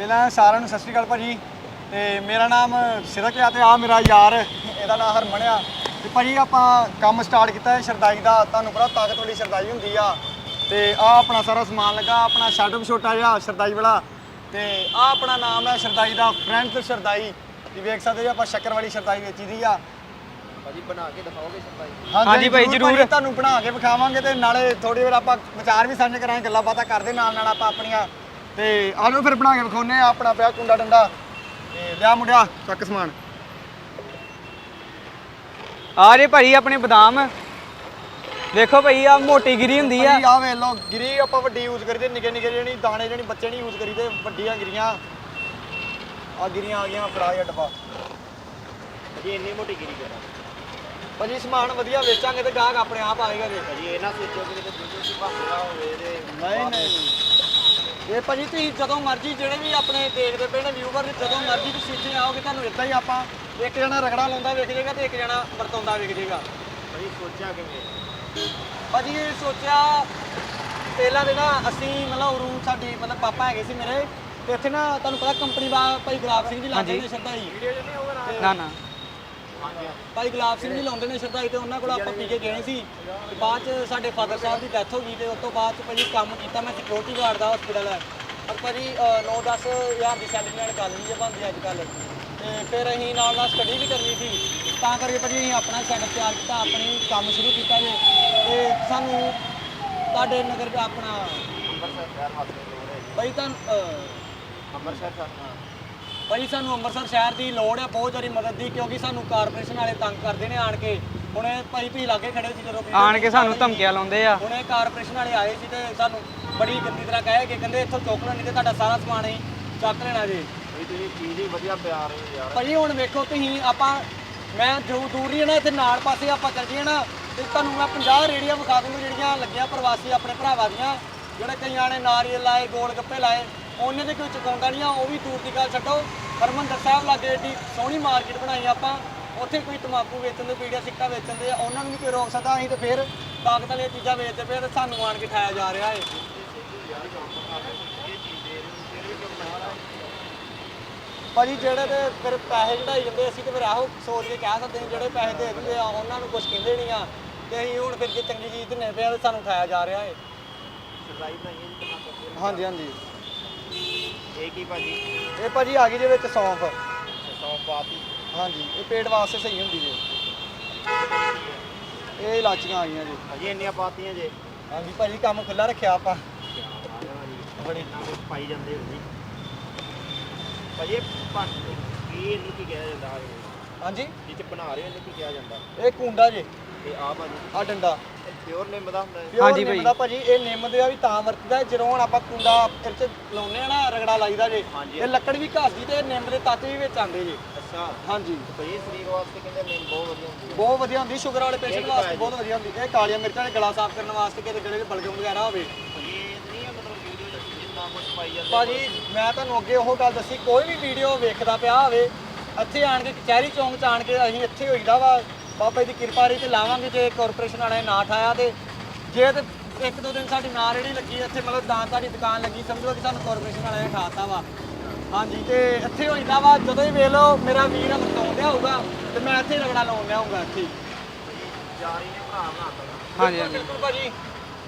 ਪਹਿਲਾਂ ਸਾਰਿਆਂ ਨੂੰ ਸਤਿ ਸ਼੍ਰੀ ਅਕਾਲ ਭਾਜੀ। ਤੇ ਮੇਰਾ ਨਾਮ ਸਿਰਕ ਆ ਤੇ ਆ ਮੇਰਾ ਯਾਰ ਇਹਦਾ ਨਾਮ ਹਰਮਨ ਆ। ਤੇ ਭਾਜੀ ਆਪਾਂ ਕੰਮ ਸਟਾਰਟ ਕੀਤਾ ਹੈ ਸ਼ਰਦਾਈ ਦਾ। ਤੁਹਾਨੂੰ ਪਤਾ ਤਾਕਤ ਵਾਲੀ ਸ਼ਰਦਾਈ ਹੁੰਦੀ ਆ। ਤੇ ਆ ਆਪਣਾ ਸਾਰਾ ਸਮਾਨ ਲੱਗਾ ਆਪਣਾ ਸ਼ੈਡਅਪ ਛੋਟਾ ਜਿਹਾ ਸ਼ਰਦਾਈ ਵਾਲਾ। ਤੇ ਆ ਆਪਣਾ ਨਾਮ ਹੈ ਸ਼ਰਦਾਈ ਦਾ ਫਰੈਂਡ ਸ਼ਰਦਾਈ। ਤੁਸੀਂ ਵੇਖ ਸਕਦੇ ਜੀ ਆਪਾਂ ਸ਼ੱਕਰ ਵਾਲੀ ਸ਼ਰਦਾਈ ਵੇਚੀ ਦੀ ਆ। ਭਾਜੀ ਬਣਾ ਕੇ ਦਿਖਾਓਗੇ ਸਰਦਾਈ? ਹਾਂਜੀ ਭਾਈ, ਜ਼ਰੂਰ। ਤੁਹਾਨੂੰ ਬਣਾ ਕੇ ਵਿਖਾਵਾਂਗੇ ਤੇ ਨਾਲੇ ਥੋੜੀ ਵਾਰ ਆਪਾਂ ਵਿਚਾਰ ਵੀ ਸਾਂਝੇ ਕਰਾਂਗੇ ਗੱਲਾਂ ਬਾਤਾਂ ਕਰਦੇ ਨਾਲ ਨਾਲ ਆਪਾਂ ਆਪਣੀਆਂ ਤੇ ਆਲੂ ਫਿਰ ਬਣਾ ਕੇ ਵਿਖਾਉਨੇ ਆ ਆਪਣਾ ਪਿਆ ਕੁੰਡਾ ਡੰਡਾ। ਤੇ ਲਿਆ ਮੁੰਡਿਆ ਚੱਕ ਸਮਾਨ। ਆ ਜੇ ਭਾਈ ਆਪਣੇ ਬਦਾਮ। ਦੇਖੋ ਭਾਈ ਆ ਮੋਟੀ ਗਿਰੀ ਹੁੰਦੀ ਆ। ਆ ਵੇਖ ਲਓ ਗਿਰੀ ਆਪਾਂ ਵੱਡੀ ਯੂਜ਼ ਕਰੀਦੇ ਨਿੱਕੇ ਨਿੱਕੇ ਜਿਹੜੀ ਦਾਣੇ ਜਿਹੜੀ ਬੱਚੇ ਨਹੀਂ ਯੂਜ਼ ਕਰੀਦੇ ਵੱਡੀਆਂ ਗਿਰੀਆਂ। ਆ ਗਿਰੀਆਂ ਆ ਗਈਆਂ ਫੜਾ ਜਿਹਾ ਡੱਬਾ। ਭਾਜੀ ਇੰਨੀ ਮੋਟੀ ਗਿਰੀ ਕਰਾਂ ਭਾਜੀ ਸਮਾਨ ਵਧੀਆ ਵੇਚਾਂਗੇ ਤੇ ਗਾਹਕ ਆਪਣੇ ਆਪ ਆਏਗਾ ਜੀ ਭਾਜੀ ਇਹ ਨਾ ਸੋਚੋ ਕਿ ਕਿਤੇ ਦੂਜੇ ਸੀ ਭਾਪੜਾ ਹੋਵੇ ਤੇ ਨਹੀਂ ਨਹੀਂ। ਇਹ ਭਾਜੀ ਤੁਸੀਂ ਜਦੋਂ ਮਰਜ਼ੀ ਜਿਹੜੇ ਵੀ ਆਪਣੇ ਦੇਖਦੇ ਪਏ ਨੇ ਵਿਊਵਰ ਜਦੋਂ ਮਰਜ਼ੀ ਤੁਸੀਂ ਇੱਥੇ ਆਓਗੇ ਤੁਹਾਨੂੰ ਇਦਾਂ ਹੀ ਆਪਾਂ ਇੱਕ ਜਣਾ ਰਗੜਾ ਲਾਉਂਦਾ ਵੇਖ ਜਾਏਗਾ ਤੇ ਇੱਕ ਜਣਾ ਵਰਤਾਉਂਦਾ ਵੇਖ ਜਾਏਗਾ ਭਾਜੀ ਸੋਚਿਆ ਕਿਵੇਂ? ਭਾਜੀ ਇਹ ਸੋਚਿਆ ਪਹਿਲਾਂ ਦੇ ਨਾ ਅਸੀਂ ਮਤਲਬ ਉਰੂ ਸਾਡੀ ਮਤਲਬ ਪਾਪਾ ਹੈਗੇ ਸੀ ਮੇਰੇ ਤੇ ਇੱਥੇ ਨਾ ਤੁਹਾਨੂੰ ਪਤਾ ਕੰਪਨੀ ਦਾ ਭਾਈ ਗੁਲਾਬ ਸਿੰਘ ਜੀ ਲਾਉਂਦੇ। ਨੇ ਸ਼ਰਦਾਈ ਨਾ ਨਾ। ਹਾਂਜੀ ਭਾਈ ਗੁਲਾਬ ਸਿੰਘ ਜੀ ਲਾਉਂਦੇ ਨੇ ਸ਼ਰਦਾਈ ਤੇ ਉਹਨਾਂ ਕੋਲ ਆਪਾਂ ਪੀ ਕੇ ਗਏ ਸੀ। ਤੇ ਬਾਅਦ ਚ ਸਾਡੇ ਫਾਦਰ ਸਾਹਿਬ ਦੀ ਡੈਥ ਹੋ ਗਈ ਤੇ ਉਸ ਤੋਂ ਬਾਅਦ ਚ ਭਾਜੀ ਕੰਮ ਕੀਤਾ ਮੈਂ ਸਿਕਿਉਰਿਟੀ ਗਾਰਡ ਦਾ ਹਸਪੀਟਲ ਹੈ ਪਰ ਭਾਜੀ 9-10 ਹਜ਼ਾਰ ਦੀ ਸੈਲਰੀ ਨਾਲ ਗੱਲ ਨਹੀਂ ਜੇ ਅੱਜ ਕੱਲ ਤੇ ਫਿਰ ਅਸੀਂ ਨਾਲ ਨਾਲ ਸਟੱਡੀ ਵੀ ਕਰਨੀ ਸੀ। ਤਾਂ ਕਰਕੇ ਭਾਜੀ ਅਸੀਂ ਆਪਣਾ ਸੈਟਅਪ ਤਿਆਰ ਕੀਤਾ ਆਪਣੀ ਕੰਮ ਸ਼ੁਰੂ ਕੀਤਾ ਜੇ। ਤੇ ਸਾਨੂੰ ਤੁਹਾਡੇ ਨਗਰ ਆਪਣਾ ਅੰਮ੍ਰਿਤਸਰ ਸ਼ਹਿਰ ਵਾਸਤੇ ਲੋੜ ਹੈ ਭਾਈ ਤਾਂ ਅੰਮ੍ਰਿਤਸਰ ਸ਼ਹਿਰ ਭਾਈ ਸਾਨੂੰ ਅੰਮ੍ਰਿਤਸਰ ਸ਼ਹਿਰ ਦੀ ਲੋੜ ਹੈ ਬਹੁਤ ਜ਼ਿਆਦਾ ਮਦਦ ਦੀ ਕਿਉਂਕਿ ਸਾਨੂੰ ਕਾਰਪੋਰੇਸ਼ਨ ਵਾਲੇ ਤੰਗ ਕਰਦੇ ਨੇ ਆਣ ਕੇ। ਹੁਣ ਇਹ ਭਾਈ ਤੁਸੀਂ ਲਾਗੇ ਖੜੇ ਸੀ ਜਦੋਂ ਆਣ ਕੇ ਸਾਨੂੰ ਧਮਕੀਆਂ ਲਾਉਂਦੇ ਆ। ਹੁਣ ਇਹ ਕਾਰਪੋਰੇਸ਼ਨ ਵਾਲੇ ਆਏ ਸੀ ਤੇ ਸਾਨੂੰ ਬੜੀ ਗੰਦੀ ਤਰ੍ਹਾਂ ਕਹੇ ਕਿ ਕਹਿੰਦੇ ਇੱਥੋਂ ਚੁੱਕ ਲੈਣਾ ਨਹੀਂ ਤੇ ਤੁਹਾਡਾ ਸਾਰਾ ਸਮਾਨ ਹੀ ਚੱਕ ਲੈਣਾ ਜੀ। ਤੁਸੀਂ ਚੀਜ਼ ਹੀ ਵਧੀਆ ਪਿਆ ਰਹੇ ਹੋ ਯਾਰ। ਭਾਜੀ ਹੁਣ ਵੇਖੋ ਤੁਸੀਂ ਆਪਾਂ ਮੈਂ ਜੋ ਦੂਰ ਹੀ ਹੈ ਨਾ ਇੱਥੇ ਨਾਲ ਪਾਸੇ ਆਪਾਂ ਚੱਲ ਜੀਏ ਨਾ ਤੇ ਤੁਹਾਨੂੰ ਮੈਂ 50 ਰੇੜੀਆਂ ਵਿਖਾ ਦੂੰਗਾ ਜਿਹੜੀਆਂ ਲੱਗੀਆਂ ਪ੍ਰਵਾਸੀ ਆਪਣੇ ਭਰਾਵਾਂ ਦੀਆਂ ਜਿਹੜੇ ਕਈਆਂ ਨੇ ਨਾਰੀਅਲ ਲਾਏ ਗੋਲ ਗੱਪੇ ਲਾਏ। ਉਹਨੇ ਦੇ ਕੋਈ ਚੁਕਾਉਂਦਾ ਨਹੀਂ ਆ ਉਹ ਵੀ ਦੂਰ ਦੀ ਗੱਲ ਛੱਡੋ। ਹਰਮੰਦਰ ਸਾਹਿਬ ਲਾਗੇ ਏਡੀ ਸੋਹਣੀ ਮਾਰਕੀਟ ਬਣਾਈ ਆਪਾਂ ਉੱਥੇ ਕੋਈ ਤਮਾਕੂ ਵੇਚਣ ਦੇ ਪੀੜੀਆਂ ਸਿੱਕਾ ਵੇਚਣ ਦੇ ਆ, ਉਹਨਾਂ ਨੂੰ ਵੀ ਕੋਈ ਰੋਕ ਸਕਦਾ ਅਸੀਂ ਤੇ ਫਿਰ ਤਾਕਤ ਵਾਲੀਆਂ ਚੀਜ਼ਾਂ ਵੇਚਦੇ ਪਏ ਤੇ ਸਾਨੂੰ ਆਣ ਕੇ ਠਾਇਆ ਜਾ ਰਿਹਾ ਹੈ ਭਾਜੀ ਜਿਹੜੇ ਤੇ ਫਿਰ ਪੈਸੇ ਚੜਾਈ ਜਾਂਦੇ ਅਸੀਂ ਤੇ ਫਿਰ ਆਹੋ ਸੋਚ ਕੇ ਕਹਿ ਸਕਦੇ ਹਾਂ ਜਿਹੜੇ ਪੈਸੇ ਦੇ ਦਿੰਦੇ ਆ ਉਹਨਾਂ ਨੂੰ ਕੁਝ ਕਹਿੰਦੇ ਨਹੀਂ ਆ। ਤੇ ਅਸੀਂ ਹੁਣ ਫਿਰ ਜੇ ਚੰਗੀ ਚੀਜ਼ ਦਿੰਨੇ ਪਿਆ ਤੇ ਸਾਨੂੰ ਉਠਾਇਆ ਜਾ ਰਿਹਾ ਕੁ? ਹਾਂਜੀ ਹਾਂਜੀ। ਇਹ ਕੀ ਭਾਜੀ? ਇਹ ਭਾਜੀ ਆ ਗਈ ਜੇ ਵਿੱਚ ਸੌਂਫ। ਸੌਂਫ ਪਾਤੀ। ਹਾਂਜੀ ਇਹ ਪੇਟ ਵਾਸਤੇ ਸਹੀ ਹੁੰਦੀ ਜੇ। ਇਹ ਇਲਾਚੀਆਂ ਆ ਗਈਆਂ ਜੀ। ਭਾਜੀ ਇੰਨੀਆਂ ਪਾਤੀਆਂ ਜੇ। ਹਾਂਜੀ ਭਾਜੀ ਕੰਮ ਖੁੱਲਾ ਰੱਖਿਆ ਆਪਾਂ। ਬੜੇ। ਕੁਝ ਪਾਈ ਜਾਂਦੇ ਹੋ ਜੀ ਭਾਜੀ ਇਹ ਭੰਨ ਕੀ ਇਹਨੂੰ ਕੀ ਕਿਹਾ ਜਾਂਦਾ ਹਾਂਜੀ। ਚ ਬਣਾ ਰਹੇ ਹੋ ਇਹਨੂੰ ਕੀ ਕਿਹਾ ਜਾਂਦਾ? ਇਹ ਕੁੰਡਾ ਜੇ। ਤੇ ਆ ਭਾਜੀ। ਆ ਡੰਡਾ। ਪਿਓਰ ਨਿੰਮ ਦਾ ਹੁੰਦਾ ਹੈ। ਪਿਓਰ ਹਾਂਜੀ ਨਿੰਮ ਭਾਈ। ਦਾ ਭਾਜੀ ਇਹ ਨਿੰਮ ਦੇ ਆ ਵੀ ਤਾਂ ਵਰਤਦਾ ਹੈ ਜਦੋਂ ਹੁਣ ਆਪਾਂ ਕੁੰਡਾ ਇਹਦੇ ਚ ਲਾਉਨੇ ਆ ਨਾ ਰਗੜਾ ਲਾਈਦਾ ਜੇ ਹਾਂਜੀ। ਇਹ ਲੱਕੜ ਵੀ ਘਰ ਦੀ ਤੇ ਨਿੰਮ ਦੇ ਤੱਤ ਵੀ ਵਿੱਚ ਆਉਂਦੇ ਜੇ। ਅੱਛਾ। ਹਾਂਜੀ। ਭਾਜੀ ਸਰੀਰ ਵਾਸਤੇ ਕਹਿੰਦੇ ਨਿੰਮ ਬਹੁਤ ਵਧੀਆ ਹੁੰਦੀ ਹੈ ਬਹੁਤ ਵਧੀਆ ਹੁੰਦੀ ਸ਼ੂਗਰ ਵਾਲੇ ਪੇਸ਼ੈਂਟ ਇਹ ਵਾਸਤੇ ਕਿੱਦਾਂ ਬਹੁਤ ਵਧੀਆ ਹੁੰਦੀ। ਇਹ ਕਾਲੀਆਂ ਮਿਰਚਾਂ ਦੇ ਗਲਾ ਸਾਫ਼ ਕਰਨ ਵਾਸਤੇ ਕਿਤੇ ਗਲੇ 'ਚ ਬਲਗਮ ਵਗੈਰਾ ਹੋਵੇ। ਭਾਜੀ ਇਹ ਨਹੀਂ ਹੈ ਮਤਲਬ ਵੀਡੀਓ ਚ ਜਿੰਨਾ ਕੁਝ ਪਾਈ ਜਾਂਦੇ ਭਾਜੀ ਮੈਂ ਤੁਹਾਨੂੰ ਅੱਗੇ ਉਹ ਗੱਲ ਦੱਸੀ ਕੋਈ ਵੀ ਵੀਡੀਓ ਵੇਖਦਾ ਪਿਆ ਹੋਵੇ ਇੱਥੇ ਆਣ ਕੇ ਕਚਹਿਰੀ ਚੌਂਕ 'ਚ ਆਣ ਕੇ ਅਸੀਂ ਇੱਥੇ ਹੋਈਦਾ ਵਾ ਬਾਬਾ ਜੀ ਦੀ ਕਿਰਪਾ ਰਹੀ ਤੇ ਲਾਵਾਂਗੇ ਜੇ ਕਾਰਪੋਰੇਸ਼ਨ ਵਾਲੇ ਨਾ ਠਾਇਆ ਤੇ। ਜੇ ਤੇ ਇੱਕ ਦੋ ਦਿਨ ਸਾਡੀ ਨਾ ਰੇੜੀ ਲੱਗੀ ਇੱਥੇ ਮਤਲਬ ਦਾਨ ਸਾਡੀ ਦੁਕਾਨ ਲੱਗੀ ਸਮਝੋ ਕਿ ਸਾਨੂੰ ਕਾਰਪੋਰੇਸ਼ਨ ਵਾਲਿਆਂ ਨੇ ਠਾਤਾ ਵਾ। ਹਾਂਜੀ ਤੇ ਇੱਥੇ ਹੋਈਦਾ ਵਾ ਜਦੋਂ ਹੀ ਵੇਖ ਲਓ ਮੇਰਾ ਵੀਰ ਵਰਤਾਉਂਦਿਆ ਹੋਊਗਾ ਤੇ ਮੈਂ ਇੱਥੇ ਹੀ ਰਗੜਾ ਲਾਉਣ ਲਿਆਉਂਗਾ ਇੱਥੇ ਹੀ। ਯਾਰੀ ਨੇ ਭਰਾ ਬਣਾਤਾ ਹਾਂਜੀ ਹਾਂਜੀ। ਬਿਲਕੁਲ ਭਾਜੀ।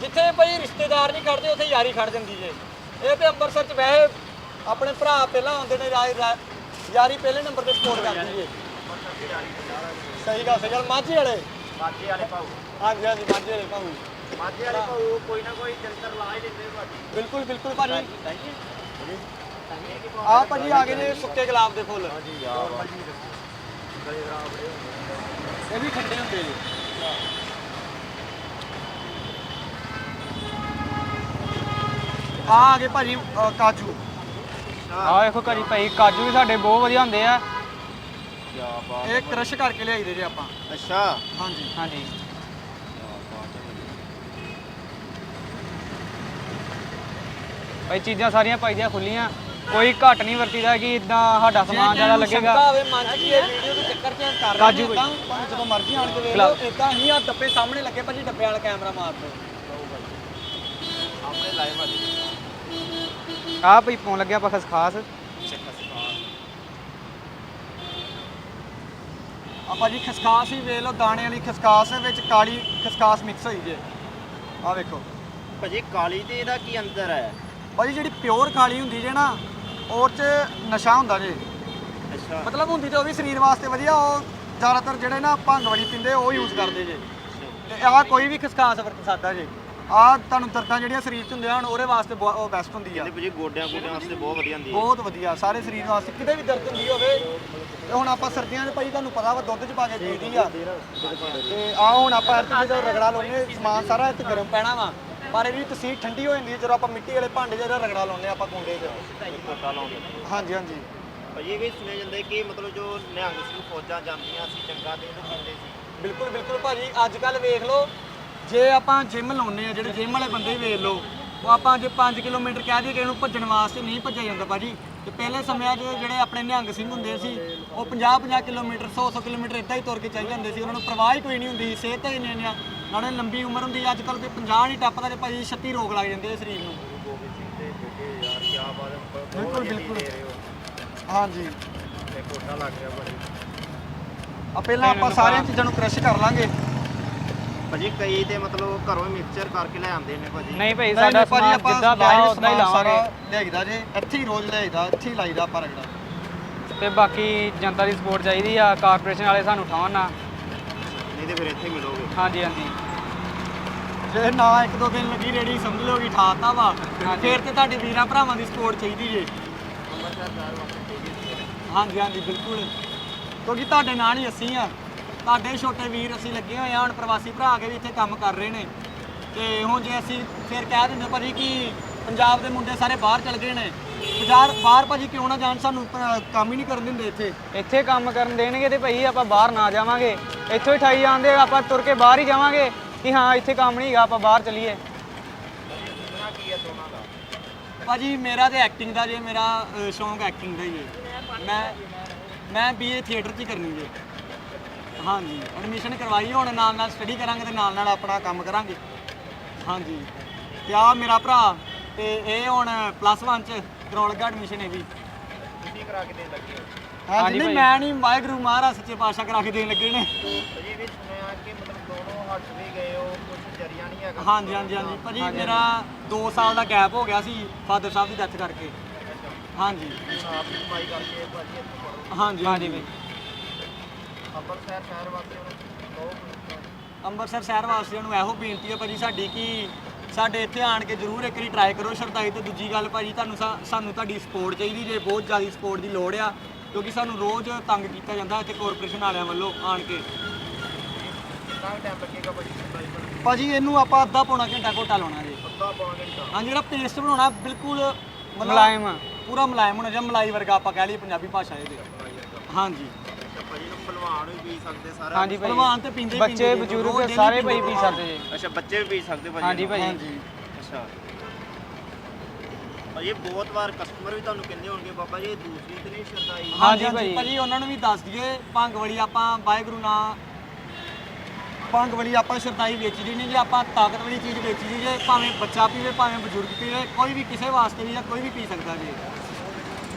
ਜਿੱਥੇ ਭਾਈ ਰਿਸ਼ਤੇਦਾਰ ਨਹੀਂ ਖੜਦੇ ਉੱਥੇ ਯਾਰੀ ਖੜ ਜਾਂਦੀ ਜੇ। ਇਹ ਤੇ ਅੰਮ੍ਰਿਤਸਰ ਚ ਵੈਸੇ ਆਪਣੇ ਭਰਾ ਪਹਿਲਾਂ ਆਉਂਦੇ ਨੇ ਯਾਰੀ ਪਹਿਲੇ ਨੰਬਰ ਤੇ ਸਪੋਰਟ ਕਰਦੀ ਜੇ। ਸਹੀ ਗੱਲ ਸਹੀ ਗੱਲ ਮਾਝੇ ਵਾਲੇ। ਮਾਝੇ ਵਾਲੇ ਭਾਊ। ਹਾਂਜੀ ਹਾਂਜੀ ਮਾਝੇ ਵਾਲੇ ਭਾਊ। ਮਾਝੇ ਵਾਲੇ ਭਾਊ ਕੋਈ ਨਾ ਕੋਈ ਜੰਤਰ ਲਾ ਹੀ ਦਿੰਦੇ ਭਾਜੀ। ਬਿਲਕੁਲ ਬਿਲਕੁਲ ਭਾਜੀ। ਆਹ ਭਾਜੀ ਆ ਗਏ ਨੇ ਸੁੱਕੇ ਗੁਲਾਬ ਦੇ ਫੁੱਲ। ਭਾਜੀ ਯਾਰ ਭਾਜੀ ਗਲੇ ਖਰਾਬ ਬੜੇ ਹੁੰਦੇ ਇਹ ਵੀ ਠੰਡੇ ਹੁੰਦੇ ਜੀ। ਆ ਆ ਗਏ ਭਾਜੀ ਕਾਜੂ। ਆ ਵੇਖੋ ਘਰੀ ਭਾਈ ਕਾਜੂ ਵੀ ਸਾਡੇ ਬਹੁਤ ਵਧੀਆ ਹੁੰਦੇ ਆ। ਕੀ ਬਾਤ ਇਹ ਕ੍ਰਸ਼ ਕਰਕੇ ਲਿਆਈਦੇ ਜੇ ਆਪਾਂ। ਅੱਛਾ। ਹਾਂਜੀ ਹਾਂਜੀ। ਭਾਈ। ਚੀਜ਼ਾਂ ਸਾਰੀਆਂ ਪਾਈਦੀਆਂ ਖੁੱਲੀਆਂ ਕੋਈ ਘੱਟ ਨਹੀਂ ਵਰਤੀਦਾ ਕਿ ਇਦਾਂ ਸਾਡਾ ਸਮਾਨ ਜ਼ਿਆਦਾ ਲੱਗੇਗਾ। ਹੋਵੇ ਮਨ ਚ ਕੀ ਇਹ ਵੀਡੀਓ ਦੇ ਚੱਕਰ ਚ ਕਰ ਰਹੇ ਕਾਜੂ। ਏਦਾਂ, ਭਾਵੇਂ ਜਦੋਂ ਮਰਜ਼ੀ ਆਣ ਕੇ ਵੇਖ ਲਓ ਇਦਾਂ ਹੀ ਆ ਡੱਬੇ ਸਾਹਮਣੇ ਲੱਗੇ ਭਾਜੀ ਡੱਬੇ ਵਾਲਾ ਕੈਮਰਾ ਮਾਰ ਦਿਓ। ਆਪਣੇ ਲਾਈਵ ਭਾਜੀ ਆ ਭਾਈ ਪਾਉਣ ਲੱਗਿਆ ਆਪਾਂ ਖਸਖਾਸ ਆਪਾਂ ਜੀ ਖਸਕਾਸ ਹੀ ਵੇਖ ਲਓ ਦਾਣੇ ਵਾਲੀ ਖਸਕਾਸ ਦੇ ਵਿੱਚ ਕਾਲੀ ਖਸਕਾਸ ਮਿਕਸ ਹੋਈ ਜੇ। ਆ ਵੇਖੋ। ਭਾਜੀ ਕਾਲੀ ਤੇ ਇਹਦਾ ਕੀ ਅੰਦਰ ਹੈ? ਭਾਜੀ ਜਿਹੜੀ ਪਿਓਰ ਕਾਲੀ ਹੁੰਦੀ ਜੇ ਨਾ ਉਹ 'ਚ ਨਸ਼ਾ ਹੁੰਦਾ ਜੇ। ਅੱਛਾ। ਮਤਲਬ ਹੁੰਦੀ ਤੇ ਉਹ ਵੀ ਸਰੀਰ ਵਾਸਤੇ ਵਧੀਆ ਉਹ ਜ਼ਿਆਦਾਤਰ ਜਿਹੜੇ ਨਾ ਭੰਗ ਵਾਲੀ ਪੀਂਦੇ ਉਹ ਯੂਜ਼ ਕਰਦੇ ਜੇ। ਤੇ ਆਹ ਕੋਈ ਵੀ ਖਸਕਾਸ ਵਰਤ ਸਕਦਾ ਜੇ। ਆਹ ਤੁਹਾਨੂੰ ਦਰਦਾਂ ਜਿਹੜੀਆਂ ਸਰੀਰ 'ਚ ਹੁੰਦੀਆਂ ਹਨ ਉਹਦੇ ਵਾਸਤੇ ਬਹੁਤ- ਉਹ ਬੈਸਟ ਹੁੰਦੀ ਆ। ਕਹਿੰਦੇ ਭਾਜੀ ਗੋਡਿਆਂ ਗੋਡਿਆਂ ਵਾਸਤੇ ਬਹੁਤ ਵਧੀਆ ਹੁੰਦੀ ਹੈ ਬਹੁਤ ਵਧੀਆ ਸਾਰੇ ਸਰੀਰ ਵਾਸਤੇ। ਕਿਤੇ ਵੀ ਦਰਦ ਹੁੰਦੀ ਹੋਵੇ ਤੇ ਹੁਣ ਆਪਾਂ ਸਰਦੀਆਂ 'ਚ ਭਾਈ ਤੁਹਾਨੂੰ ਪਤਾ ਵਾ ਦੁੱਧ 'ਚ ਪਾ ਕੇ ਪੀਦੀ ਆ। ਤੇ ਆ ਹੁਣ ਆਪਾਂ ਇੱਥੇ ਜਦੋਂ ਰਗੜਾ ਲਾਉਂਦੇ ਸਮਾਨ ਸਾਰਾ ਇੱਥੇ ਗਰਮ ਪੈਣਾ ਵਾ। ਪਰ ਇਹਦੀ ਤਸੀਰ ਠੰਡੀ ਹੋ ਜਾਂਦੀ ਹੈ ਜਦੋਂ ਆਪਾਂ ਮਿੱਟੀ ਵਾਲੇ ਭਾਂਡੇ 'ਚ ਇਹਦਾ ਰਗੜਾ ਲਾਉਂਦੇ ਆਪਾਂ ਕੁੰਡੇ 'ਚ। ਕੋਟਾ ਲਾਉਂਦੇ ਹਾਂਜੀ ਹਾਂਜੀ। ਭਾਜੀ ਇਹ ਵੀ ਸੁਣਿਆ ਜਾਂਦਾ ਕਿ ਮਤਲਬ ਜੋ ਨਿਹੰਗ ਸਿੰਘ ਫੌਜਾਂ ਜਾਂਦੀਆਂ ਸੀ ਜੰਗਾਂ ਤੇ ਇਹਨੂੰ ਪੀਂਦੇ ਸੀ। ਬਿਲਕੁਲ ਬਿਲਕੁਲ ਭਾਜੀ ਅੱਜ ਕੱਲ ਵੇਖ ਲਓ ਜੇ ਆਪਾਂ ਜਿਮ ਲਾਉਨੇ ਆ ਜਿਹੜੇ ਜਿਮ ਵਾਲੇ ਬੰਦੇ ਹੀ ਵੇਖ ਲਓ ਉਹ ਆਪਾਂ ਜੇ 5 ਕਿਲੋਮੀਟਰ ਕਹਿ ਦਈਏ ਕਿ ਇਹਨੂੰ ਭੱਜਣ ਵਾਸਤੇ ਨਹੀਂ ਭੱਜਿਆ ਜਾਂਦਾ ਭਾਜੀ। ਤੇ ਪਹਿਲੇ ਸਮਿਆਂ 'ਚ ਜਿਹੜੇ ਆਪਣੇ ਨਿਹੰਗ ਸਿੰਘ ਹੁੰਦੇ ਸੀ ਉਹ 50 50 ਕਿਲੋਮੀਟਰ 100 100 ਕਿਲੋਮੀਰ ਇਦਾਂ ਹੀ ਤੁਰ ਕੇ ਚੱਲ ਜਾਂਦੇ ਸੀ। ਉਹਨਾਂ ਨੂੰ ਪਰਵਾਹ ਹੀ ਕੋਈ ਨਹੀਂ ਹੁੰਦੀ ਸਿਹਤ ਹੀ ਨਹੀਂ ਇੰਨੀਆਂ ਨਾਲੇ ਲੰਬੀ ਉਮਰ ਹੁੰਦੀ ਅੱਜ ਕੱਲ ਤੇ 50 ਨਹੀਂ ਟੱਪਦਾ ਤੇ ਭਾਜੀ 36 ਰੋਗ ਲੱਗ ਜਾਂਦੇ ਆ ਸਰੀਰ ਨੂੰ। ਬਿਲਕੁਲ, ਬਿਲਕੁਲ। ਹਾਂਜੀ। ਤੇ ਕੋਟਾ ਲੱਗ ਰਿਹਾ ਬੜੀ ਆ ਪਹਿਲਾਂ ਆਪਾਂ ਸਾਰੀਆਂ ਚੀਜ਼ਾਂ ਨੂੰ ਕ੍ਰਸ਼ ਕਰ ਲਾਂਗੇ। ਭਾਜੀ ਕਈ ਤੇ ਮਤਲਬ ਘਰੋਂ ਹੀ ਮਿਕਸਚਰ ਕਰਕੇ ਲੈ ਆਉਂਦੇ ਨੇ ਭਾਜੀ। ਨਹੀਂ ਭਾਈ ਸਾਡਾ ਸਮਾਨ ਜਿੱਦਾਂ ਪਿਆ ਉਦਾਂ ਹੀ ਸਮਾਨ ਲਾਵਾਂਗੇ। ਲਿਆਈਦਾ ਜੇ ਇੱਥੇ ਹੀ ਰੋਜ਼ ਲਿਆਈਦਾ ਇੱਥੇ ਹੀ ਲਾਈਦਾ ਆਪਾਂ ਰਗੜਾ। ਤੇ ਬਾਕੀ ਜਨਤਾ ਦੀ ਸਪੋਰਟ ਚਾਹੀਦੀ ਆ ਕਾਰਪੋਰੇਸ਼ਨ ਵਾਲੇ ਸਾਨੂੰ ਠਾਉਣ ਨਾ। ਨਹੀਂ ਤੇ ਫਿਰ ਇੱਥੇ ਮਿਲੋਗੇ। ਹਾਂਜੀ ਹਾਂਜੀ। ਜੇ ਨਾ ਇੱਕ ਦੋ ਦਿਨ ਲੱਗੀ ਰੇੜੀ ਸਮਝ ਲਓ ਕਿ ਠਾਤਾ ਵਾ। ਫਿਰ ਤੇ ਤੁਹਾਡੇ ਵੀਰਾਂ ਭਰਾਵਾਂ ਦੀ ਸਪੋਰਟ ਚਾਹੀਦੀ ਜੇ। ਹਾਂਜੀ ਹਾਂਜੀ ਬਿਲਕੁਲ। ਕਿਉਂਕਿ ਤੁਹਾਡੇ ਨਾਲ ਹੀ ਅਸੀਂ ਆ। ਤੁਹਾਡੇ ਛੋਟੇ ਵੀਰ ਅਸੀਂ ਲੱਗੇ ਹੋਏ ਆ ਹੁਣ ਪ੍ਰਵਾਸੀ ਭਰਾ ਕੇ ਵੀ ਇੱਥੇ ਕੰਮ ਕਰ ਰਹੇ ਨੇ। ਤੇ ਹੁਣ ਜੇ ਅਸੀਂ ਫਿਰ ਕਹਿ ਦਿੰਦੇ ਭਾਜੀ ਕਿ ਪੰਜਾਬ ਦੇ ਮੁੰਡੇ ਸਾਰੇ ਬਾਹਰ ਚਲ ਗਏ ਨੇ। ਬਾਜ਼ਾਰ ਬਾਹਰ ਭਾਜੀ ਕਿਉਂ ਨਾ ਜਾਣ ਸਾਨੂੰ ਕੰਮ ਹੀ ਨਹੀਂ ਕਰਨ ਦਿੰਦੇ ਇੱਥੇ। ਇੱਥੇ ਕੰਮ ਕਰਨ ਦੇਣਗੇ ਤੇ ਭਾਈ ਆਪਾਂ ਬਾਹਰ ਨਾ ਜਾਵਾਂਗੇ। ਇੱਥੋਂ ਹੀ ਠਾਈ ਜਾਂਦੇ ਆਪਾਂ ਤੁਰ ਕੇ ਬਾਹਰ ਹੀ ਜਾਵਾਂਗੇ ਕਿ ਹਾਂ ਇੱਥੇ ਕੰਮ ਨਹੀਂ ਹੈਗਾ ਆਪਾਂ ਬਾਹਰ ਚੱਲੀਏ। ਭਾਜੀ ਮੇਰਾ ਤੇ ਐਕਟਿੰਗ ਦਾ ਜੇ ਮੇਰਾ ਸ਼ੌਂਕ ਐਕਟਿੰਗ ਦਾ ਹੀ ਹੈ। ਮੈਂ ਮੈਂ ਬੀਏ ਥੀਏਟਰ 'ਚ ਹੀ ਕਰਨੀ ਜੇ। ਹਾਂਜੀ ਐਡਮਿਸ਼ਨ ਕਰਵਾਈ ਹੁਣ ਨਾਲ ਨਾਲ ਸਟੱਡੀ ਕਰਾਂਗੇ ਤੇ ਨਾਲ ਨਾਲ ਆਪਣਾ ਕੰਮ ਕਰਾਂਗੇ। ਹਾਂਜੀ ਤੇ ਆ ਮੇਰਾ ਭਰਾ ਤੇ ਇਹ ਹੁਣ ਪਲੱਸ 1 ਚ ਕਰਾਉਣ ਲੱਗਾ ਐਡਮਿਸ਼ਨ ਇਹ ਵੀ। ਤੁਸੀਂ ਕਰਾ ਕੇ ਦੇਣ ਲੱਗੇ ਹੋ? ਹਾਂਜੀ ਨਹੀਂ। ਮੈਂ ਨਹੀਂ ਵਾਹਿਗੁਰੂ ਮਹਾਰਾਜ ਸੱਚੇ ਪਾਤਸ਼ਾਹ ਕਰਾ ਕੇ ਦੇਣ ਲੱਗੇ ਨੇ। ਭਾਜੀ ਵੀ ਸੁਣਿਆ ਕਿ ਮਤਲਬ ਦੋਨੋਂ ਹੱਟ ਵੀ ਗਏ ਹੋ ਕੁਝ ਜਰੀਆ ਨਹੀਂ ਹੈਗਾ। ਹਾਂਜੀ ਹਾਂਜੀ ਹਾਂਜੀ। ਭਾਜੀ ਮੇਰਾ 2 ਸਾਲ ਦਾ ਗੈਪ ਹੋ ਗਿਆ ਸੀ ਫਾਦਰ ਸਾਹਿਬ ਦੀ ਡੈਥ ਕਰਕੇ। ਹਾਂਜੀ। ਆਪ ਕਮਾਈ ਕਰਕੇ ਭਾਜੀ ਇੱਥੇ ਪੜੋ ਹਾਂਜੀ। ਹਾਂਜੀ ਭਾਈ। ਅੰਮ੍ਰਿਤਸਰ ਸ਼ਹਿਰ ਵਾਸੀਆਂ ਨੂੰ ਕਹੋ ਅੰਮ੍ਰਿਤਸਰ ਸ਼ਹਿਰ ਵਾਸੀਆਂ ਨੂੰ ਇਹੋ ਬੇਨਤੀ ਹੈ ਭਾਜੀ ਸਾਡੀ ਕਿ ਸਾਡੇ ਇੱਥੇ ਆਣ ਕੇ ਜ਼ਰੂਰ ਇੱਕ ਵਾਰੀ ਟਰਾਈ ਕਰੋ ਸ਼ਰਦਾਈ ਤੇ ਦੂਜੀ ਗੱਲ ਭਾਜੀ ਤੁਹਾਨੂੰ ਸਾ- ਸਾਨੂੰ ਤੁਹਾਡੀ ਸਪੋਰਟ ਚਾਹੀਦੀ ਜੇ ਬਹੁਤ ਜ਼ਿਆਦਾ ਸਪੋਰਟ ਦੀ ਲੋੜ ਆ ਕਿਉਂਕਿ ਸਾਨੂੰ ਰੋਜ਼ ਤੰਗ ਕੀਤਾ ਜਾਂਦਾ ਇੱਥੇ ਕਾਰਪੋਰੇਸ਼ਨ ਵਾਲਿਆਂ ਵੱਲੋਂ ਆਣ ਕੇ। ਕਿੰਨਾ ਟਾਈਮ ਲੱਗੇਗਾ ਭਾਜੀ ਸਪਲਾਈ ਕਰਨ ਭਾਜੀ ਇਹਨੂੰ ਆਪਾਂ ਅੱਧਾ ਪੌਣਾ ਘੰਟਾ ਘੋਟਾ ਲਾਉਣਾ ਜੇ। ਅੱਧਾ ਪੌਣਾ ਘੰਟਾ। ਹਾਂ ਜਿਹੜਾ ਪੇਸਟ ਬਣਾਉਣਾ ਬਿਲਕੁਲ ਮਤਲਬ ਮੁਲਾਇਮ ਪੂਰਾ ਮੁਲਾਇਮ ਹੋਣਾ ਜਾਂ ਮਲਾਈ ਵਰਗਾ ਆਪਾਂ ਕਹਿ ਲਈਏ ਪੰਜਾਬੀ ਭਾਸ਼ਾ ਇਹਦੇ। ਹਾਂਜੀ। ਭਲਵਾਨ ਵੀ ਪੀ ਸਕਦੇ ਸਾਰਾ ਹਾਂਜੀ ਭਾਈ। ਭਲਵਾਨ ਤੇ ਪੀਂਦੇ ਹੀ ਬੱਚੇ ਪੀਂਦੇ ਜੀ, ਬਜ਼ੁਰਗ ਰੋਜ਼ ਸਾਰੇ daily ਭਾਈ ਪੀ ਸਕਦੇ ਜੀ। ਅੱਛਾ ਬੱਚੇ ਵੀ ਪੀ ਸਕਦੇ ਭਾਜੀ ਹਾਂਜੀ ਭਾਈ। ਹਾਂਜੀ ਅੱਛਾ ਭਾਜੀ ਬਹੁਤ ਵਾਰ ਕਸਟਮਰ ਵੀ ਤੁਹਾਨੂੰ ਕਹਿੰਦੇ ਹੋਣਗੇ ਬਾਬਾ ਜੀ ਇਹ ਦੂਸਰੀ ਤੇ ਨਹੀਂ ਸ਼ਰਦਾਈ ਹਾਂਜੀ ਭਾਈ। ਭਾਜੀ ਉਹਨਾਂ ਨੂੰ ਵੀ ਦੱਸ ਦਈਏ ਭੰਗ ਵਾਲੀ ਆਪਾਂ ਵਾਹਿਗੁਰੂ ਨਾਲ ਭੰਗ ਵਾਲੀ ਆਪਾਂ ਸ਼ਰਦਾਈ ਵੇਚਦੀ ਨਹੀਂ ਜੇ ਆਪਾਂ ਤਾਕਤ ਵਾਲੀ ਚੀਜ਼ ਵੇਚਦੀ ਜੇ ਭਾਵੇਂ ਬੱਚਾ ਪੀਵੇ ਭਾਵੇਂ ਬਜ਼ੁਰਗ ਪੀਵੇ ਕੋਈ ਵੀ ਕਿਸੇ ਵਾਸਤੇ ਵੀ ਜਾਂ ਕੋਈ ਵੀ ਪੀ ਸਕਦਾ ਜੀ।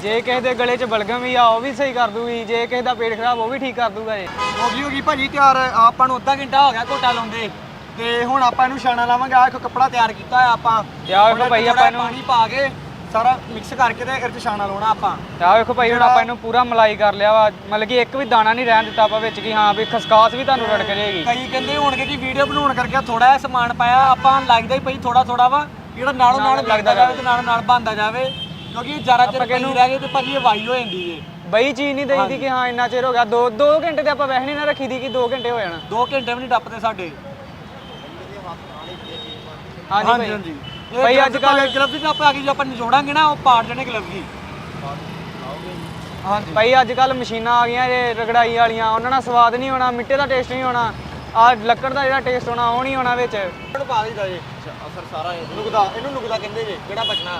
ਜੇ ਕਿਸੇ ਦੇ ਗਲੇ 'ਚ ਬਲਗਮ ਵੀ ਆ ਉਹ ਵੀ ਸਹੀ ਕਰ ਦੂਗੀ। ਜੇ ਕਿਸੇ ਦਾ ਪੇਟ ਖਰਾਬ ਉਹ ਵੀ ਠੀਕ ਕਰ ਦੂਗਾ ਜੀ ਹੋ ਗਈ ਹੋ ਗਈ ਭਾਜੀ ਤਿਆਰ। ਆਪਾਂ ਨੂੰ ਅੱਧਾ ਘੰਟਾ ਹੋ ਗਿਆ ਘੋਟਾ ਲਾਉਂਦੇ। ਤੇ ਹੁਣ ਆਪਾਂ ਇਹਨੂੰ ਛਾਣਾ ਲਾਵਾਂਗੇ। ਆਹ ਇੱਕ ਕੱਪੜਾ ਤਿਆਰ ਕੀਤਾ ਹੋਇਆ ਆਪਾਂ। ਤੇ ਆਹ ਵੇਖੋ ਭਾਈ ਆਪਾਂ ਇਹਨੂੰ- ਪਾਣੀ ਪਾ ਕੇ ਸਾਰਾ ਮਿਕਸ ਕਰਕੇ ਤੇ ਇਹਦੇ ਛਾਣਾ ਲਾਉਣਾ ਆਪਾਂ। ਤੇ ਆਹ ਵੇਖੋ ਭਾਈ ਹੁਣ ਆਪਾਂ ਇਹਨੂੰ ਪੂਰਾ ਮਲਾਈ ਕਰ ਲਿਆ ਵਾ। ਮਤਲਬ ਕਿ ਇੱਕ ਵੀ ਦਾਣਾ ਨਹੀਂ ਰਹਿਣ ਦਿੱਤਾ ਆਪਾਂ ਵਿੱਚ ਕਿ ਹਾਂ ਵੀ ਖਸਕਾਸ ਵੀ ਤੁਹਾਨੂੰ ਰੜਕ ਜਾਏਗੀ। ਕਈ ਕਹਿੰਦੇ ਹੋਣਗੇ ਕਿ ਵੀਡੀਓ ਬਣਾਉਣ ਕਰਕੇ ਥੋੜਾ ਜਿਹਾ ਸਮਾਨ ਪਾਇਆ। ਆਪਾਂ ਲੱਗਦਾ ਹੀ ਪਈ ਥੋੜਾ ਥੋੜਾ ਵਾ। ਜਿਹੜਾ ਨਾਲੋਂ ਨਾਲ ਲੱਗਦਾ ਜਾਵੇ। ਤੇ ਨਾਲੋਂ ਨਾਲ ਬਣਦਾ ਜਾਵੇ। ਕਿਉਂਕਿ ਜ਼ਿਆਦਾ ਚਿਰ ਪਈ ਰਹਿ ਗਏ ਤੇ ਭਾਜੀ ਇਹ ਵਾਈ ਹੋ ਜਾਂਦੀ ਏ। ਬਈ ਚੀਜ਼ ਨਹੀਂ ਦੇਈਦੀ ਕਿ ਹਾਂ ਇੰਨਾ ਚਿਰ ਹੋ ਗਿਆ। 2 2 ਘੰਟੇ ਤੇ ਆਪਾਂ ਵੈਸੇ ਨਹੀਂ ਨਾ ਰੱਖੀ ਦੀ ਕਿ 2 ਘੰਟੇ ਹੋ ਜਾਣਾ। 2 ਘੰਟੇ ਵੀ ਨਹੀਂ ਟੱਪਦੇ ਸਾਡੇ। ਹਾਂਜੀ ਭਾਈ ਹਾਂਜੀ। ਭਾਈ ਅੱਜ ਕੱਲ੍ਹ- ਗਲਵ ਦੀ ਆਪਾਂ ਆ ਕੇ ਜੇ ਆਪਾਂ ਨਿਚੋੜਾਂਗੇ ਨਾ ਉਹ ਪਾੜ ਜਾਣੇ ਗਲਵ ਦੀ ਹਾਂਜੀ। ਭਾਈ ਅੱਜ ਕੱਲ ਮਸ਼ੀਨਾਂ ਆ ਗਈਆਂ ਜੇ ਰਗੜਾਈ ਵਾਲੀਆਂ। ਉਹਨਾਂ ਨਾਲ ਸਵਾਦ ਨਹੀਂ ਹੋਣਾ ਮਿੱਟੇ ਦਾ ਟੇਸਟ ਨਹੀਂ ਹੋਣਾ। ਆ ਲੱਕੜ ਦਾ ਜਿਹੜਾ ਟੇਸਟ ਹੋਣਾ ਉਹ ਨਹੀਂ ਹੋਣਾ ਵਿੱਚ। ਪਾ ਦਈਦਾ ਜੇ। ਅਸਰ ਸਾਰਾ ਇਹ ਨੁਕਦਾ ਇਹਨੂੰ ਨੁਕਦਾ ਕਹਿੰਦੇ ਜੇ ਕਿਹੜਾ ਬਚਣਾ?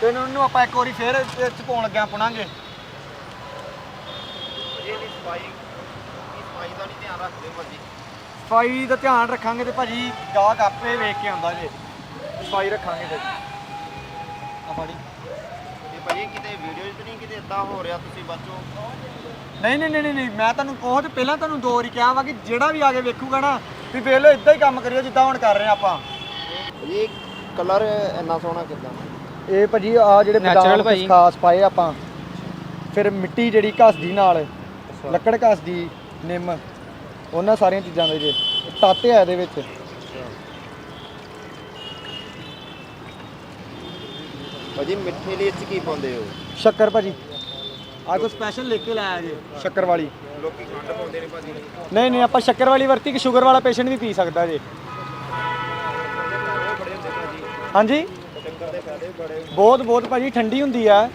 ਤੇ ਇਹਨਾਂ ਨੂੰ ਆਪਾਂ ਇੱਕ ਵਾਰੀ ਫੇਰ ਇਹ ਲੱਗਿਆ ਪੁਣਾਂਗੇ। ਭਾਜੀ ਇਹਦੀ ਸਫ਼ਾਈ ਇਹ ਸਫ਼ਾਈ ਦਾ ਨਹੀਂ ਧਿਆਨ ਰੱਖਦੇ ਭਾਜੀ। ਸਫ਼ਾਈ ਦਾ ਧਿਆਨ ਰੱਖਾਂਗੇ ਤੇ ਭਾਜੀ ਗਾਹਕ ਆਪੇ ਵੇਖ ਕੇ ਆਉਂਦਾ ਜੇ। ਸਫ਼ਾਈ ਰੱਖਾਂਗੇ ਤੇ। ਆ ਫੜੀ ਤੇ ਭਾਜੀ ਕਿਤੇ ਵੀਡੀਓ 'ਚ ਨਹੀਂ ਕਿਤੇ ਇਦਾਂ ਹੋ ਰਿਹਾ ਤੁਸੀਂ ਬਚੋ? ਨਹੀਂ ਨਹੀਂ ਨਹੀਂ ਨਹੀਂ ਮੈਂ ਤੁਹਾਨੂੰ ਉਹ ਤੇ ਪਹਿਲਾਂ ਤੁਹਾਨੂੰ ਦੋ ਵਾਰੀ ਕਿਹਾ ਵਾ ਕਿ ਜਿਹੜਾ ਵੀ ਆ ਕੇ ਵੇਖੂਗਾ ਨਾ ਵੀ ਵੇਖ ਲਓ ਇਦਾਂ ਹੀ ਕੰਮ ਕਰਿਓ ਜਿੱਦਾਂ ਹੁਣ ਕਰ ਰਹੇ ਆਪਾਂ। ਇਹ ਕਲਰ ਇੰਨਾ ਸੋਹਣਾ ਕਿਦਾਂ? ਇਹ ਭਾਜੀ ਆ ਜਿਹੜੇ Natural ਬਦਾਮ ਭਾਜੀ। ਖਾਸ ਪਾਏ ਆਪਾਂ ਫਿਰ ਮਿੱਟੀ ਜਿਹੜੀ ਘਸਦੀ ਨਾਲ ਲੱਕੜ ਘਸਦੀ ਨਿੰਮ ਉਹਨਾਂ ਸਾਰੀਆਂ ਚੀਜ਼ਾਂ ਦੇ ਜੇ ਤਾਤੇ ਆ ਇਹਦੇ ਵਿੱਚ। ਭਾਜੀ ਮਿੱਠੇ ਲਈ ਚ ਕੀ ਪਾਉਂਦੇ ਹੋ? ਸ਼ੱਕਰ ਭਾਜੀ। ਆ ਕੋ ਸਪੈਸ਼ਲ ਲੈ ਕੇ ਲਾਇਆ ਜੇ। ਸ਼ੱਕਰ ਵਾਲੀ। ਲੋਕੀ ਖੰਡ ਪਾਉਂਦੇ ਨੇ ਭਾਜੀ। ਨਹੀਂ ਨਹੀਂ ਆਪਾਂ ਸ਼ੱਕਰ ਵਾਲੀ ਵਰਤੀ ਕਿ ਸ਼ੂਗਰ ਵਾਲਾ ਪੇਸ਼ੈਂਟ ਵੀ ਪੀ ਸਕਦਾ ਜੇ। ਹਾਂਜੀ? ਬਹੁਤ ਬਹੁਤ ਭਾਜੀ ਠੰਡੀ ਹੁੰਦੀ ਆ।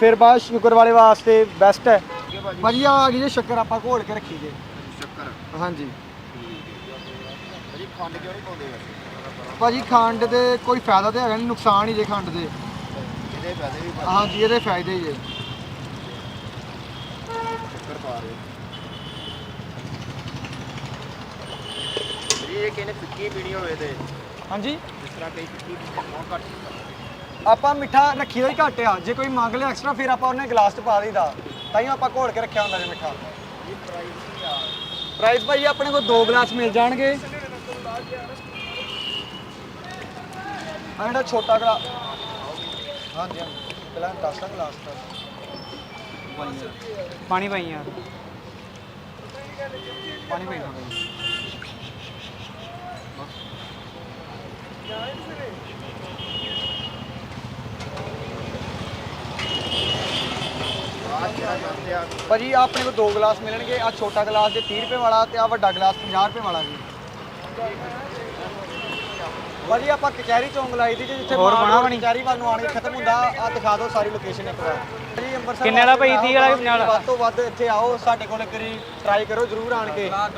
ਫਿਰ ਬਾਅਦ ਸ਼ੂਗਰ ਵਾਲੇ ਵਾਸਤੇ ਬੈਸਟ ਹੈ। ਭਾਜੀ ਆ ਗਈ ਜੇ ਸ਼ੱਕਰ ਆਪਾਂ ਘੋਲ ਕੇ ਰੱਖੀ ਜੇ। ਸ਼ੱਕਰ। ਹਾਂਜੀ। ਭਾਜੀ ਖੰਡ ਕਿਉਂ ਨਹੀਂ ਪਾਉਂਦੇ ਵੈਸੇ? ਭਾਜੀ ਖੰਡ ਦੇ ਕੋਈ ਫਾਇਦਾ ਤੇ ਹੈਗਾ ਨਹੀਂ ਨੁਕਸਾਨ ਹੀ ਜੇ ਖੰਡ ਦੇ। ਇਹਦੇ ਫਾਇਦੇ ਵੀ ਭਾਜੀ। ਹਾਂਜੀ ਇਹਦੇ ਫਾਇਦੇ ਹੀ ਜੇ। ਸ਼ੱਕਰ ਪਾ ਰਹੇ ਇਹ ਕਿਨੇ ਫਿੱਕੀ ਪੀਣੀ ਹੋਵੇ ਤੇ? ਹਾਂਜੀ। ਜਿਸ ਤਰ੍ਹਾਂ ਕਈ ਫਿੱਕੀ ਬਹੁਤ ਘੱਟ ਆਪਾਂ ਮਿੱਠਾ ਰੱਖੀ ਦਾ ਹੀ ਘੱਟ ਆ। ਜੇ ਕੋਈ ਮੰਗ ਲਿਆ ਐਕਸਟਰਾ ਫਿਰ ਆਪਾਂ ਉਹਨੇ ਗਲਾਸ 'ਚ ਪਾ ਦਈਦਾ। ਤਾਂ ਹੀ ਆਪਾਂ ਘੋਲ ਕੇ ਰੱਖਿਆ ਹੁੰਦਾ ਜੇ ਮਿੱਠਾ। ਇਹ ਪ੍ਰਾਈਸ ਕੀ ਆ। ਪ੍ਰਾਈਸ ਭਾਈ ਆਪਣੇ ਕੋਲ ਦੋ ਗਲਾਸ ਮਿਲ ਜਾਣਗੇ। ਆ ਜਿਹੜਾ ਛੋਟਾ ਗਲਾਸ ਹਾਂਜੀ ਹਾਂਜੀ। ਪਹਿਲਾਂ ਦੱਸ ਦਾਂ ਗਲਾਸ ਦਾ। ਪਾਣੀ ਪਾਈ ਯਾਰ ਪਾਣੀ ਪਈ ਥੋੜਾ ਆ ਕਿਹੜਾ ਜਾਂਦੇ ਆ ਭਾਜੀ ਆਹ ਆਪਣੇ ਕੋਲ ਦੋ ਗਲਾਸ ਮਿਲਣਗੇ ਆ ਛੋਟਾ ਗਲਾਸ ਜੇ 30 ਰੁਪਏ ਵਾਲਾ ਤੇ ਆ ਵੱਡਾ ਗਲਾਸ 50 ਰੁਪਏ ਵਾਲਾ ਜੀ ਭਾਜੀ ਆਪਾਂ ਕਚਹਿਰੀ ਚੌਂਕ ਲਾਈ ਦੀ ਜੀ, ਜਿੱਥੇ ਹੋਰ ਮਾਲ ਬਣਾ ਬਣੀ? ਕਚਹਿਰੀ ਵੱਲ ਨੂੰ ਆਣ ਕੇ ਖਤਮ ਹੁੰਦਾ ਆ ਦਿਖਾ ਦਿਓ ਸਾਰੀ ਲੋਕੇਸ਼ਨ ਇੱਕ ਵਾਰ ਜੀ ਅੰਮ੍ਰਿਤਸਰ ਕਿੰਨੇ ਵਾਲਾ ਭਾਈ? 30 ਵਾਲਾ ਕਿ 50 ਵਾਲਾ? ਵੱਧ ਤੋਂ ਵੱਧ ਇੱਥੇ ਆਓ ਸਾਡੇ ਕੋਲ ਇੱਕ ਵਾਰੀ ਟਰਾਈ ਕਰੋ ਜਰੂਰ ਆਣ ਕੇ